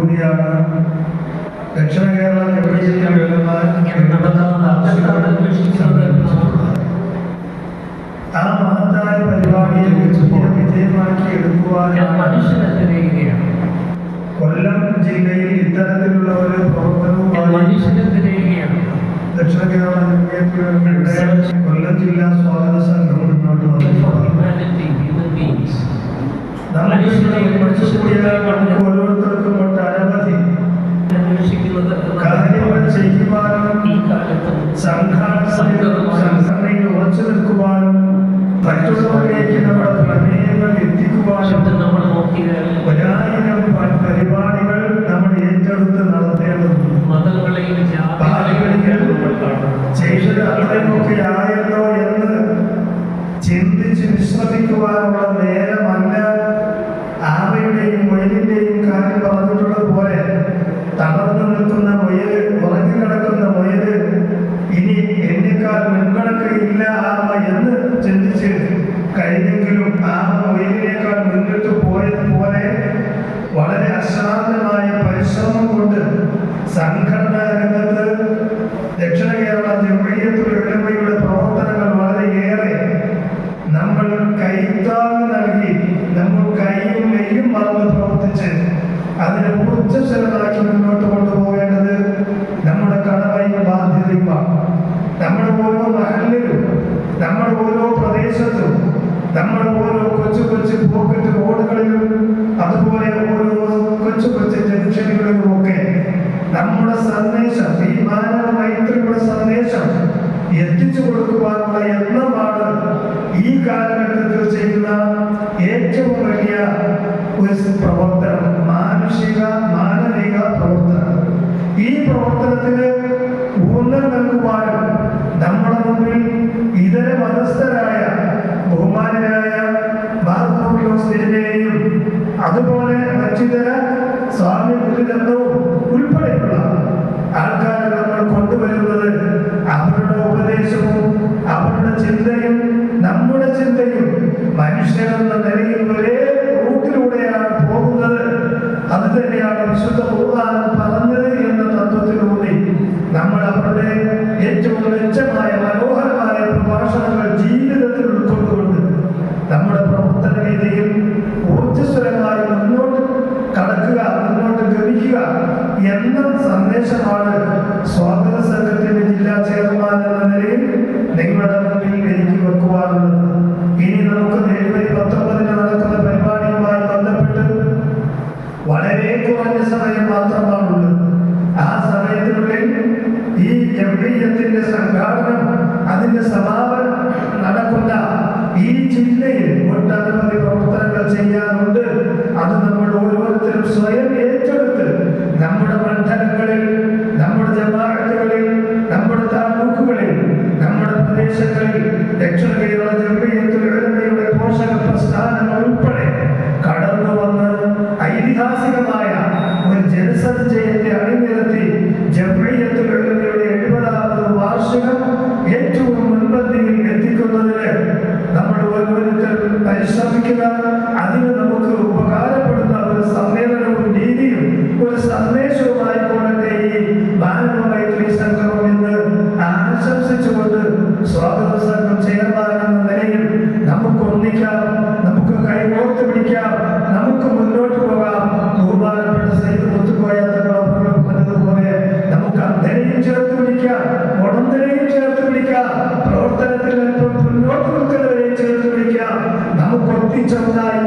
കൂടിയാണ്. ദക്ഷിണ കേരള ജമീയത്തിൽ വരുന്ന ആ മഹത്തായ പരിപാടിയെ വിജയമാക്കി എടുക്കുവാനാണ് കൊല്ലം ജില്ലയിൽ ഇത്തരത്തിലുള്ള ഒരു പ്രവർത്തനവുമായി ദക്ഷിണ കേരള ജമീയത്തിൽ കൊല്ലം ജില്ലാ സ്വാഗത സംഘം മുന്നോട്ട് വന്നിട്ടുണ്ട്. കാര്യങ്ങൾ ചെയ്യുവാനും സംഘടനയിൽ ഉറച്ചു നിൽക്കുവാനും മറ്റുള്ളവരിലേക്ക് നമ്മുടെ സംഘടനാ രംഗത്ത് ദക്ഷിണ കേരള ജമീയത്തുൽ ഉലമയുടെ പ്രവർത്തനങ്ങൾ വളരെയേറെ നമ്മൾ കൈത്താങ് നൽകി നമ്മൾ കൈയും മെയ്യും മറന്ന് പ്രവർത്തിച്ച് അതിനെ ഊർജസ്വലമാക്കി മുന്നോട്ട് കൊണ്ടുപോകേണ്ടത് നമ്മുടെ കടമയും ബാധ്യതയുമാണ്. നമ്മുടെ ഓരോ മഹലിലും നമ്മുടെ ഓരോ പ്രദേശത്തും നമ്മുടെ ഓരോ കൊച്ചു കൊച്ചു പോക്കറ്റ് റോഡുകളിലും അതുപോലെ ഓരോ കൊച്ചു കൊച്ചു ജംഗ്ഷനുകളിലും ഒക്കെ നമ്മുടെ സന്ദേശം ഈ മാനവ മൈത്രിയുടെ സന്ദേശം എത്തിച്ചു കൊടുക്കുവാനുള്ള യത്നമാണ് ഈ കാലഘട്ടത്തിൽ ചെയ്യുന്ന ഏറ്റവും വലിയ ഒരു പ്രവർത്തനം മാനുഷിക മാനവിക പ്രവർത്തനം. ഈ പ്രവർത്തനത്തിന് ഊന്നൽ നൽകുവാനും ചിന്തയും മനുഷ്യനെന്ന നിലയിൽ ഒരേ റൂട്ടിലൂടെയാണ് പോകുന്നത്. അത് തന്നെയാണ് വിശുദ്ധ ഖുർആൻ പറഞ്ഞത് എന്ന തത്വത്തിലൂന്നി നമ്മൾ അവരുടെ ഏറ്റവും മെച്ചമായ മനോഹരമായ പ്രഭാഷണങ്ങൾ ജീവിതത്തിൽ ഉൾക്കൊണ്ടുകൊണ്ട് നമ്മുടെ പ്രവർത്തന രീതിയിൽ ഊർജസ്വലമായി മുന്നോട്ട് കടക്കുക മുന്നോട്ട് ഗമിക്കുക എന്ന സന്ദേശമാണ് സ്വാഗത അതിന്റെ സമാപനം നടക്കുന്ന ഈ ജില്ലയിൽ ഒട്ടനവധി പ്രവർത്തനങ്ങൾ ചെയ്യാനുണ്ട് അത് നമ്മൾ ഓരോരുത്തരും സ്വയം ഏറ്റെടുത്ത് നമ്മുടെ മണ്ഡലങ്ങളിൽ നമ്മുടെ ജമാഅത്തുകളിൽ നമ്മുടെ താലൂക്കുകളിൽ നമ്മുടെ പ്രദേശങ്ങളിൽ. ദക്ഷിണ കേരള ജമീയത്തുൽ സന്ദേശവുമായി കൊണ്ടേ ഈ മാനവ മൈത്രി സംഗമം എന്ന് ആശംസിച്ചുകൊണ്ട് സ്വാഗത സംഘം ചെയർമാനെന്ന നിലയിൽ നമുക്ക് ഒന്നിക്കാം നമുക്ക് കൈകോർത്ത് പിടിക്കാം നമുക്ക് മുന്നോട്ട് പോകാം. ബഹുമാനപ്പെട്ട സൈഡ് മുത്തുപോയ പറഞ്ഞതുപോലെ നമുക്ക് അന്ധനെയും ചേർത്ത് പിടിക്കാം ഉടന്തനെയും ചേർത്ത് പിടിക്കാം പ്രവർത്തനത്തിൽ അല്പം മുന്നോട്ട് നിൽക്കുന്നവരെയും ചേർത്ത് പിടിക്കാം. നമുക്ക് ഒത്തിച്ചൊന്നായി